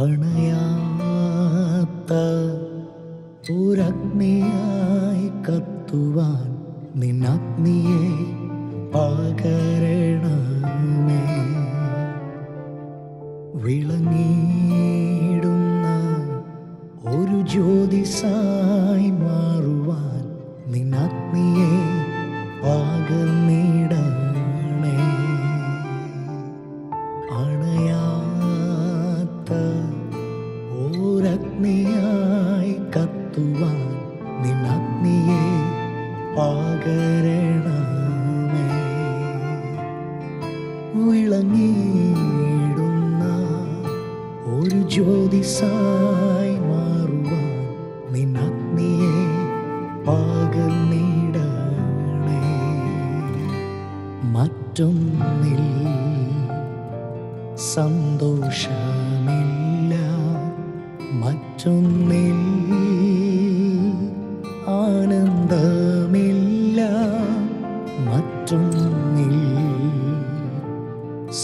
അണയാത്ത ഒരഗ്നിയായി കത്തുവാൻ നിന്നഗ്നിയെ പകരണമേ. വിളങ്ങിയിടുന്ന ഒരു ജ്യോതിസായി മാറുവാൻ നിന്നഗ്നിയെ പകർന്നിടണേ വിളങ്ങിയിടുന്ന ഒരു ജ്യോതിസായി മാറുവാൻ നിന്നഗ്നിയെ പകർന്നിടണേ മറ്റൊന്നിൽ സന്തോഷമില്ല. മറ്റൊന്നിൽ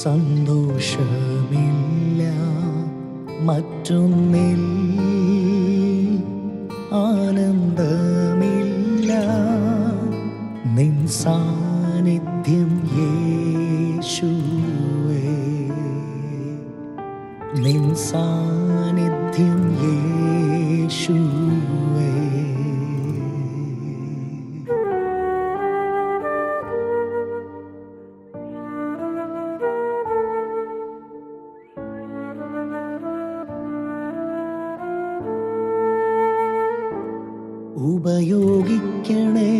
സന്തോഷമില്ല. മറ്റൊന്നിൽ ആനന്ദമില്ല. നിൻ സാന്നിധ്യം യേശുവേ. നിൻ സാന്നിധ്യം ഉപയോഗിക്കണേ.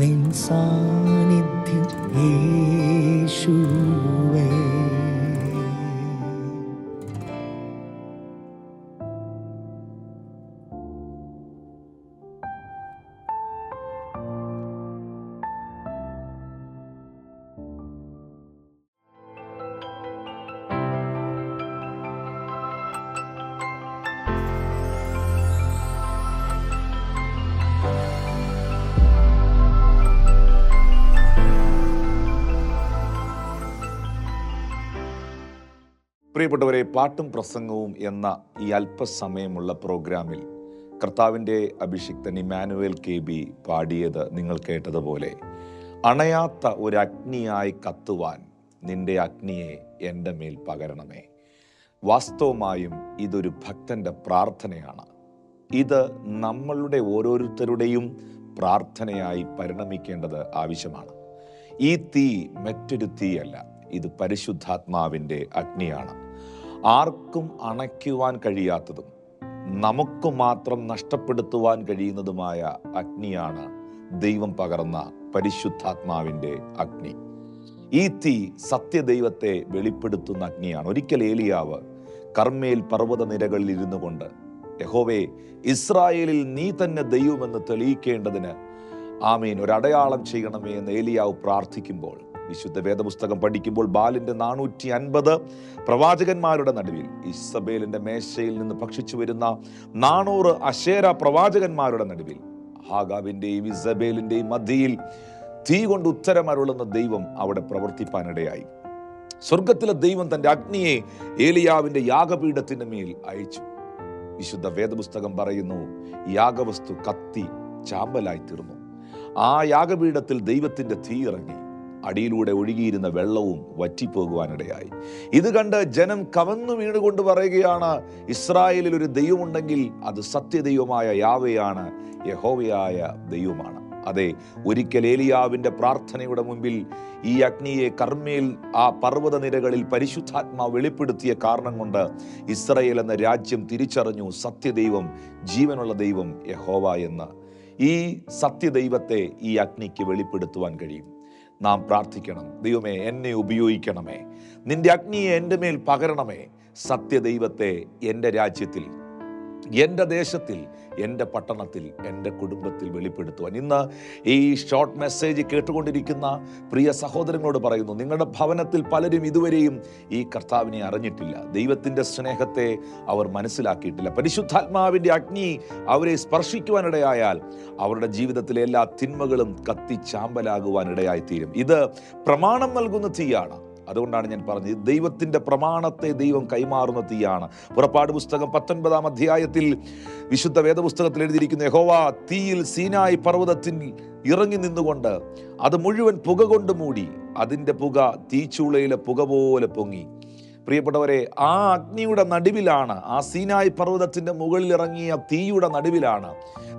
നിൻ സാന്നിധ്യം യേശുവേ. പ്രിയപ്പെട്ടവരെ പാട്ടും പ്രസംഗവും എന്ന ഈ അല്പസമയമുള്ള പ്രോഗ്രാമിൽ കർത്താവിന്റെ അഭിഷിക്തൻ ഇമാനുവേൽ കെ ബി പാടിയത് നിങ്ങൾ കേട്ടതുപോലെ അണയാത്ത ഒരു അഗ്നിയായി കത്തുവാൻ നിന്റെ അഗ്നിയെ എന്റെ മേൽ പകരണമേ. വാസ്തവമായും ഇതൊരു ഭക്തന്റെ പ്രാർത്ഥനയാണ്. ഇത് നമ്മളുടെ ഓരോരുത്തരുടെയും പ്രാർത്ഥനയായി പരിണമിക്കേണ്ടത് ആവശ്യമാണ്. ഈ തീ മറ്റൊരു തീയല്ല ഇത് പരിശുദ്ധാത്മാവിന്റെ അഗ്നിയാണ്. ആർക്കും അണയ്ക്കുവാൻ കഴിയാത്തതും നമുക്ക് മാത്രം നഷ്ടപ്പെടുത്തുവാൻ കഴിയുന്നതുമായ അഗ്നിയാണ് ദൈവം പകർന്ന പരിശുദ്ധാത്മാവിന്റെ അഗ്നി. ഈ തീ സത്യദൈവത്തെ വെളിപ്പെടുത്തുന്ന അഗ്നിയാണ്. ഒരിക്കൽ ഏലിയാവ് കർമ്മേൽ പർവത നിരകളിൽ ഇരുന്നു കൊണ്ട് യഹോവേ ഇസ്രായേലിൽ നീ തന്നെ ദൈവമെന്ന് തെളിയിക്കേണ്ടതിന് ആമീൻ ഒരടയാളം ചെയ്യണമേ എന്ന് ഏലിയാവ് പ്രാർത്ഥിക്കുമ്പോൾ വിശുദ്ധ വേദപുസ്തകം പഠിക്കുമ്പോൾ ബാലിന്റെ നാനൂറ്റി അൻപത് പ്രവാചകന്മാരുടെ നടുവിൽ ഇസബേലിന്റെ മേശയിൽ നിന്ന് ഭക്ഷിച്ചു വരുന്ന നാനൂറ് അശേര പ്രവാചകന്മാരുടെ നടുവിൽ ഹാഗാവിന്റെയും ഇസബേലിന്റെയും മധ്യയിൽ തീ കൊണ്ട് ഉത്തരമരുളുന്ന ദൈവം അവിടെ പ്രവർത്തിപ്പാനിടയായി. സ്വർഗത്തിലെ ദൈവം തന്റെ അഗ്നിയെ ഏലിയാവിന്റെ യാഗപീഠത്തിന് മേൽ അയച്ചു. വിശുദ്ധ വേദപുസ്തകം പറയുന്നു യാഗവസ്തു കത്തി ചാമ്പലായി തീർന്നു. ആ യാഗപീഠത്തിൽ ദൈവത്തിന്റെ തീ ഇറങ്ങി. അടിയിലൂടെ ഒഴുകിയിരുന്ന വെള്ളവും വറ്റിപ്പോകുവാനിടയായി. ഇത് കണ്ട് ജനം കവന്നു വീണുകൊണ്ട് പറയുകയാണ് ഇസ്രായേലിൽ ഒരു ദൈവമുണ്ടെങ്കിൽ അത് സത്യദൈവമായ യാവയാണ് യഹോവയായ ദൈവമാണ്. അതെ ഒരിക്കൽ ഏലിയാവിന്റെ പ്രാർത്ഥനയുടെ മുമ്പിൽ ഈ അഗ്നിയെ കർമ്മയിൽ ആ പർവത നിരകളിൽ പരിശുദ്ധാത്മാ വെളിപ്പെടുത്തിയ കാരണം കൊണ്ട് ഇസ്രയേൽ എന്ന രാജ്യം തിരിച്ചറിഞ്ഞു സത്യദൈവം ജീവനുള്ള ദൈവം യഹോവ എന്ന്. ഈ സത്യദൈവത്തെ ഈ അഗ്നിക്ക് വെളിപ്പെടുത്തുവാൻ കഴിയും. നാം പ്രാർത്ഥിക്കണം. ദൈവമേ എന്നെ ഉപയോഗിക്കണമേ. നിന്റെ അഗ്നിയെ എന്റെ മേൽ പകരണമേ. സത്യദൈവത്തെ എന്റെ രാജ്യത്തിൽ എന്റെ ദേശത്തിൽ എന്റെ പട്ടണത്തിൽ എന്റെ കുടുംബത്തിൽ വെളിപ്പെടുത്തുവാൻ. ഇന്ന് ഈ ഷോർട്ട് മെസ്സേജ് കേട്ടുകൊണ്ടിരിക്കുന്ന പ്രിയ സഹോദരങ്ങളോട് പറയുന്നു നിങ്ങളുടെ ഭവനത്തിൽ പലരും ഇതുവരെയും ഈ കർത്താവിനെ അറിഞ്ഞിട്ടില്ല. ദൈവത്തിന്റെ സ്നേഹത്തെ അവർ മനസ്സിലാക്കിയിട്ടില്ല. പരിശുദ്ധാത്മാവിന്റെ അഗ്നി അവരെ സ്പർശിക്കുവാനിടയായാൽ അവരുടെ ജീവിതത്തിലെ എല്ലാ തിന്മകളും കത്തിച്ചാമ്പലാകുവാനിടയായിത്തീരും. ഇത് പ്രമാണം നൽകുന്ന തീയാണ്. അതുകൊണ്ടാണ് ഞാൻ പറഞ്ഞത് ദൈവത്തിന്റെ പ്രമാണത്തെ ദൈവം കൈമാറുന്ന തീയാണ്. പുറപ്പാട് പുസ്തകം പത്തൊൻപതാം അധ്യായത്തിൽ വിശുദ്ധ വേദപുസ്തകത്തിൽ എഴുതിയിരിക്കുന്ന യഹോവ തീയിൽ സീനായി പർവതത്തിൽ ഇറങ്ങി നിന്നുകൊണ്ട് അത് മുഴുവൻ പുക കൊണ്ട് മൂടി അതിന്റെ പുക തീച്ചൂളയിലെ പുക പോലെ പൊങ്ങി. പ്രിയപ്പെട്ടവരെ ആ അഗ്നിയുടെ നടുവിലാണ് ആ സീനായ് പർവതത്തിന്റെ മുകളിൽ ഇറങ്ങിയ തീയുടെ നടുവിലാണ്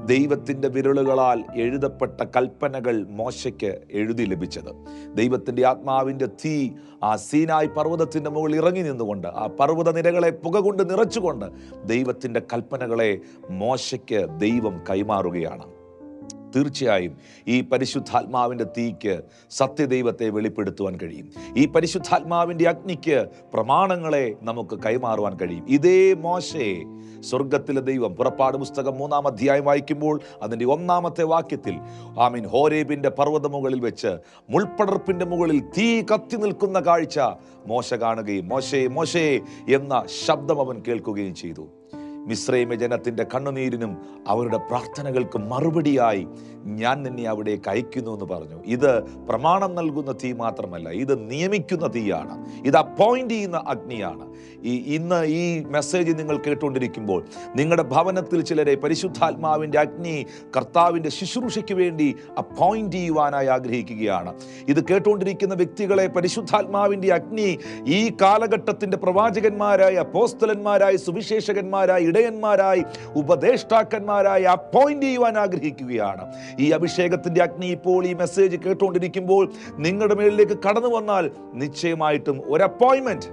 ദൈവത്തിന്റെ വിരലുകളാൽ എഴുതപ്പെട്ട കൽപ്പനകൾ മോശയ്ക്ക് എഴുതി ലഭിച്ചത്. ദൈവത്തിന്റെ ആത്മാവിന്റെ തീ ആ സീനായ് പർവതത്തിന്റെ മുകളിൽ ഇറങ്ങി നിന്നുകൊണ്ട് ആ പർവത നിരകളെ പുക കൊണ്ട് നിറച്ചുകൊണ്ട് ദൈവത്തിന്റെ കൽപ്പനകളെ മോശയ്ക്ക് ദൈവം കൈമാറുകയാണ്. തീർച്ചയായും ഈ പരിശുദ്ധാത്മാവിന്റെ തീക്ക് സത്യദൈവത്തെ വെളിപ്പെടുത്തുവാൻ കഴിയും. ഈ പരിശുദ്ധാത്മാവിന്റെ അഗ്നിക്ക് പ്രമാണങ്ങളെ നമുക്ക് കൈമാറുവാൻ കഴിയും. ഇതേ മോശയെ സ്വർഗത്തിലെ ദൈവം പുറപ്പാട് പുസ്തകം മൂന്നാം അധ്യായം വായിക്കുമ്പോൾ അതിന്റെ ഒന്നാമത്തെ വാക്യത്തിൽ ആമീൻ. ഹോരേബിന്റെ പർവത മുകളിൽ വെച്ച് മുൾപ്പടർപ്പിന്റെ മുകളിൽ തീ കത്തി നിൽക്കുന്ന കാഴ്ച മോശ കാണുകയും മോശേ മോശേ എന്ന ശബ്ദം അവൻ കേൾക്കുകയും ചെയ്തു. മിശ്രൈമ ജനത്തിന്റെ കണ്ണുനീരിനും അവരുടെ പ്രാർത്ഥനകൾക്ക് മറുപടിയായി ഞാൻ നിന്നെ അവിടെ അയക്കുന്നു എന്ന് പറഞ്ഞു. ഇത് പ്രമാണം നൽകുന്ന തീ മാത്രമല്ല ഇത് നിയമിക്കുന്ന തീയാണ് ഇത് അപ്പോയിന്റ് ചെയ്യുന്ന അഗ്നിയാണ്. ഈ ഇന്ന് ഈ മെസ്സേജ് നിങ്ങൾ കേട്ടുകൊണ്ടിരിക്കുമ്പോൾ നിങ്ങളുടെ ഭവനത്തിൽ ചിലരെ പരിശുദ്ധാത്മാവിന്റെ അഗ്നി കർത്താവിന്റെ ശുശ്രൂഷയ്ക്ക് വേണ്ടി അപ്പോയിന്റ് ചെയ്യുവാനായി ആഗ്രഹിക്കുകയാണ്. ഇത് കേട്ടുകൊണ്ടിരിക്കുന്ന വ്യക്തികളെ പരിശുദ്ധാത്മാവിന്റെ അഗ്നി ഈ കാലഘട്ടത്തിന്റെ പ്രവാചകന്മാരായ പോസ്തലന്മാരായ സുവിശേഷകന്മാരായി ഇടയന്മാരായി ഉപദേഷ്ടാക്കന്മാരായി അപ്പോയിന്റ് ചെയ്യുവാൻ ആഗ്രഹിക്കുകയാണ്. ഈ അഭിഷേകത്തിന്റെ അഗ്നി ഇപ്പോൾ ഈ മെസ്സേജ് കേട്ടുകൊണ്ടിരിക്കുമ്പോൾ നിങ്ങളുടെ മേളിലേക്ക് കടന്നു വന്നാൽ നിശ്ചയമായിട്ടും ഒരു അപ്പോയിൻമെന്റ്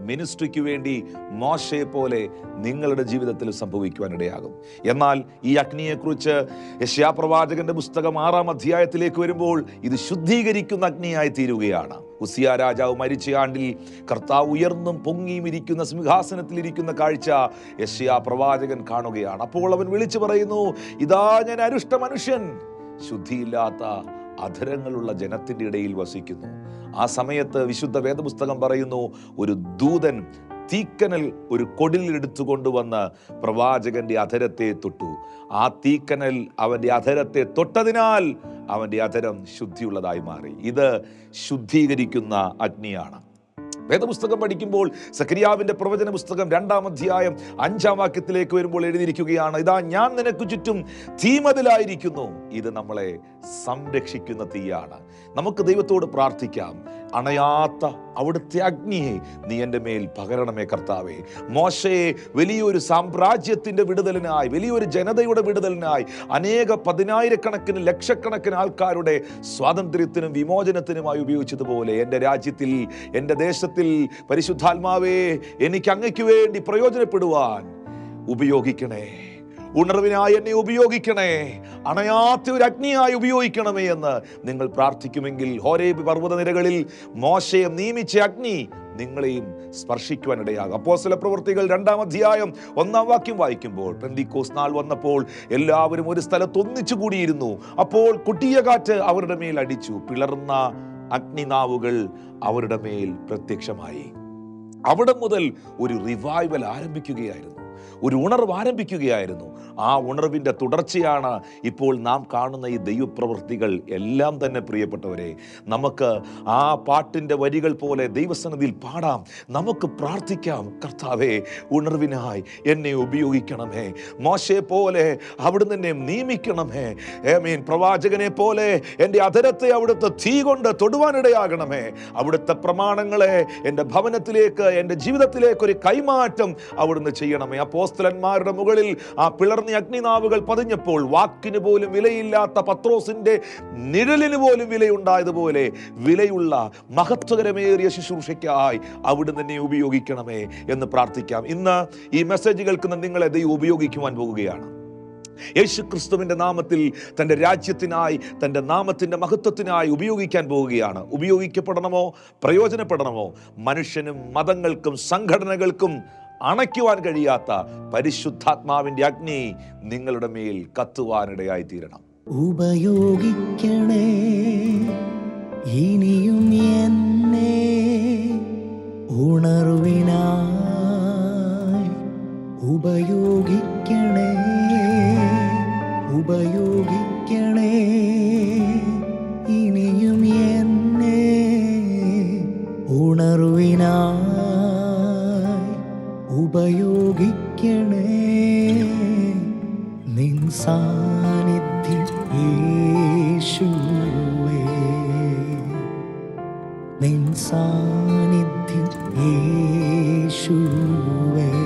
മിനിസ്ട്രിക്ക് വേണ്ടി മോശയെ പോലെ നിങ്ങളുടെ ജീവിതത്തിൽ സംഭവിക്കുവാനിടയാകും. എന്നാൽ ഈ അഗ്നിയെക്കുറിച്ച് യശ്യാപ്രവാചകന്റെ പുസ്തകം ആറാം അധ്യായത്തിലേക്ക് വരുമ്പോൾ ഇത് ശുദ്ധീകരിക്കുന്ന അഗ്നിയായി തീരുകയാണ്. ഉസിയ രാജാവ് മരിച്ച ആണ്ടിൽ കർത്താവ് ഉയർന്നും പൊങ്ങിയും ഇരിക്കുന്ന സിംഹാസനത്തിൽ ഇരിക്കുന്ന കാഴ്ച യശ്യാ പ്രവാചകൻ കാണുകയാണ്. അപ്പോൾ അവൻ വിളിച്ചു പറയുന്നു ഇതാ ഞാൻ അരുഷ്ട മനുഷ്യൻ. ശുദ്ധിയില്ലാത്ത അധരങ്ങളുള്ള ജനത്തിന്റെ ഇടയിൽ വസിക്കുന്നു. ആ സമയത്ത് വിശുദ്ധ വേദപുസ്തകം പറയുന്നു ഒരു ദൂതൻ തീക്കനൽ ഒരു കൊടിൽ എടുത്തു കൊണ്ടുവന്ന് പ്രവാചകന്റെ അധരത്തെ തൊട്ടു. ആ തീക്കനൽ അവന്റെ അധരത്തെ തൊട്ടതിനാൽ അവന്റെ അധരം ശുദ്ധിയുള്ളതായി മാറി. ഇത് ശുദ്ധീകരിക്കുന്ന അഗ്നിയാണ്. വേദപുസ്തകം പഠിക്കുമ്പോൾ സക്രിയാവിന്റെ പ്രവചന പുസ്തകം രണ്ടാം അധ്യായം അഞ്ചാം വാക്യത്തിലേക്ക് വരുമ്പോൾ എഴുതിയിരിക്കുകയാണ് ഇതാ ഞാൻ നിനക്ക് ചുറ്റും തീമതിലായിരിക്കുന്നു. ഇത് നമ്മളെ സംരക്ഷിക്കുന്ന തീയാണ്. നമുക്ക് ദൈവത്തോട് പ്രാർത്ഥിക്കാം. അണയാത്ത അവിടുത്തെ അഗ്നിയെ നീ എന്റെ മേൽ പകരണമേ കർത്താവേ. മോശയെ വലിയൊരു സാമ്രാജ്യത്തിന്റെ വിടുതലിനായി വലിയൊരു ജനതയുടെ വിടുതലിനായി അനേക പതിനായിരക്കണക്കിന് ലക്ഷക്കണക്കിന് ആൾക്കാരുടെ സ്വാതന്ത്ര്യത്തിനും വിമോചനത്തിനുമായി ഉപയോഗിച്ചതുപോലെ എന്റെ രാജ്യത്തിൽ എന്റെ ദേശത്തിൽ പരിശുദ്ധാത്മാവേ എനിക്ക് അങ്ങയ്ക്ക് വേണ്ടി പ്രയോജനപ്പെടുവാൻ ഉപയോഗിക്കണേ. ഉണർവിനായി എന്നെ ഉപയോഗിക്കണേ. അണയാത്ത ഒരു അഗ്നിയായി ഉപയോഗിക്കണമേ എന്ന് നിങ്ങൾ പ്രാർത്ഥിക്കുമെങ്കിൽ ഹോരേബ് പർവതനിരകളിൽ മോശയെ നിയമിച്ച അഗ്നി നിങ്ങളെയും സ്പർശിക്കുവാനിടയാകും. അപ്പോസ്തല പ്രവൃത്തികൾ രണ്ടാം അധ്യായം ഒന്നാം വാക്യം വായിക്കുമ്പോൾ പെന്തിക്കോസ് നാൾ വന്നപ്പോൾ എല്ലാവരും ഒരു സ്ഥലത്ത് ഒന്നിച്ചു കൂടിയിരുന്നു. അപ്പോൾ കുട്ടിയ കാറ്റ് അവരുടെ മേൽ അടിച്ചു. പിളർന്ന അഗ്നിനാവുകൾ അവരുടെ മേൽ പ്രത്യക്ഷമായി. അവിടെ മുതൽ ഒരു റിവൈവൽ ആരംഭിക്കുകയായിരുന്നു. ഒരു ഉണർവ് ആരംഭിക്കുകയായിരുന്നു. ആ ഉണർവിന്റെ തുടർച്ചയാണ് ഇപ്പോൾ നാം കാണുന്ന ഈ ദൈവപ്രവൃത്തികൾ. എല്ലാം തന്നെ പ്രിയപ്പെട്ടവരെ നമുക്ക് ആ പാട്ടിന്റെ വരികൾ പോലെ ദൈവസന്നിധിയിൽ പാടാം. നമുക്ക് പ്രാർത്ഥിക്കാം കർത്താവേ ഉണർവിനായി എന്നെ ഉപയോഗിക്കണമേ. മോശയെ പോലെ അവിടുന്ന് എന്നെ നിയമിക്കണമേ. ഏ മീൻ പ്രവാചകനെ പോലെ എന്റെ അധരത്തെ അവിടുത്തെ തീ കൊണ്ട് തൊടുവാനിടയാകണമേ. അവിടുത്തെ പ്രമാണങ്ങളെ എന്റെ ഭവനത്തിലേക്ക് എന്റെ ജീവിതത്തിലേക്ക് ഒരു കൈമാറ്റം അവിടുന്ന് ചെയ്യണമേ. അപ്പോസ്തലന്മാരുടെ മുകളിൽ ആ പിളർന്ന അഗ്നിനാവുകൾ പതിഞ്ഞപ്പോൾ വാക്കിന് പോലും വിലയില്ലാത്ത പത്രോസിന്റെ നിഴലിന് പോലും വിലയുണ്ടായതുപോലെ വിലയുള്ള മഹത്വകരമേറിയ ശുശ്രൂഷയ്ക്കായി അവിടുന്ന് തന്നെ ഉപയോഗിക്കണമേ എന്ന് പ്രാർത്ഥിക്കാം. ഇന്ന് ഈ മെസ്സേജ് കേൾക്കുന്ന നിങ്ങളെ ദൈവം ഉപയോഗിക്കുവാൻ പോകുകയാണ്. യേശു ക്രിസ്തുവിന്റെ നാമത്തിൽ തന്റെ രാജ്യത്തിനായി തന്റെ നാമത്തിന്റെ മഹത്വത്തിനായി ഉപയോഗിക്കാൻ പോവുകയാണ് ഉപയോഗിക്കപ്പെടണമോ? പ്രയോജനപ്പെടണമോ? മനുഷ്യനും മതങ്ങൾക്കും സംഘടനകൾക്കും അണയ്ക്കുവാൻ കഴിയാത്ത പരിശുദ്ധാത്മാവിന്റെ അഗ്നി നിങ്ങളുടെ മേൽ കത്തുവാനിടയായി തീരണം ഉപയോഗിക്കണേ ഇനിയും എന്നെ ഉണർവിനായി ഉപയോഗിക്കണേ ഉപയോഗിക്കണേ. away.